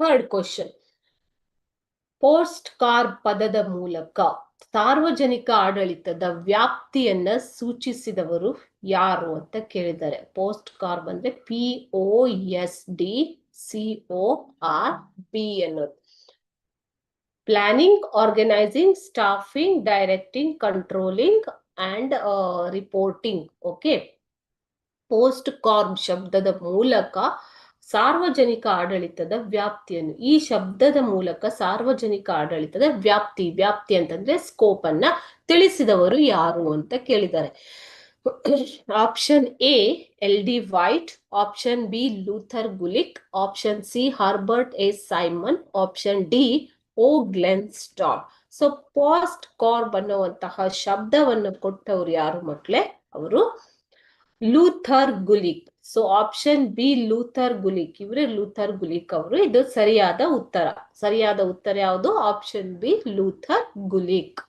Third question post car ಪದದ ಮೂಲಕ ಸಾರ್ವಜನಿಕ ಆಡಳಿತದ ವ್ಯಾಪ್ತಿಯನ್ನ ಸೂಚಿಸಿದವರು ಯಾರು ಅಂತ ಕೇಳಿದ್ದಾರೆ. ಪೋಸ್ಟ್ ಕಾರ್ ಬಂದ್ರೆ P O S D C O R B ಅನ್ನೋದು planning organising staffing directing controlling and reporting okay POSDCORB ಶಬ್ದದ ಮೂಲಕ ಸಾರ್ವಜನಿಕ ಆಡಳಿತದ ವ್ಯಾಪ್ತಿಯನ್ನು, ಈ ಶಬ್ದದ ಮೂಲಕ ಸಾರ್ವಜನಿಕ ಆಡಳಿತದ ವ್ಯಾಪ್ತಿ ವ್ಯಾಪ್ತಿ ಅಂತಂದ್ರೆ ಸ್ಕೋಪ್ ಅನ್ನ ತಿಳಿಸಿದವರು ಯಾರು ಅಂತ ಕೇಳಿದ್ದಾರೆ. Option A L D White option B Luther Gulick option C Herbert A Simon option D O Glenn Stahl so POSDCORB ಅನ್ನುವಂತಹ ಶಬ್ದವನ್ನು ಕೊಟ್ಟವರು ಯಾರು ಮಕ್ಕಳೇ ಅವರು Luther Gulick so option B Luther Gulick ಇವರೇ ಲೂಥರ್ ಗುಲಿಕ್ ಅವರು. ಇದು ಸರಿಯಾದ ಉತ್ತರ. ಸರಿಯಾದ ಉತ್ತರ ಯಾವುದು? Option B Luther ಗುಲಿಕ್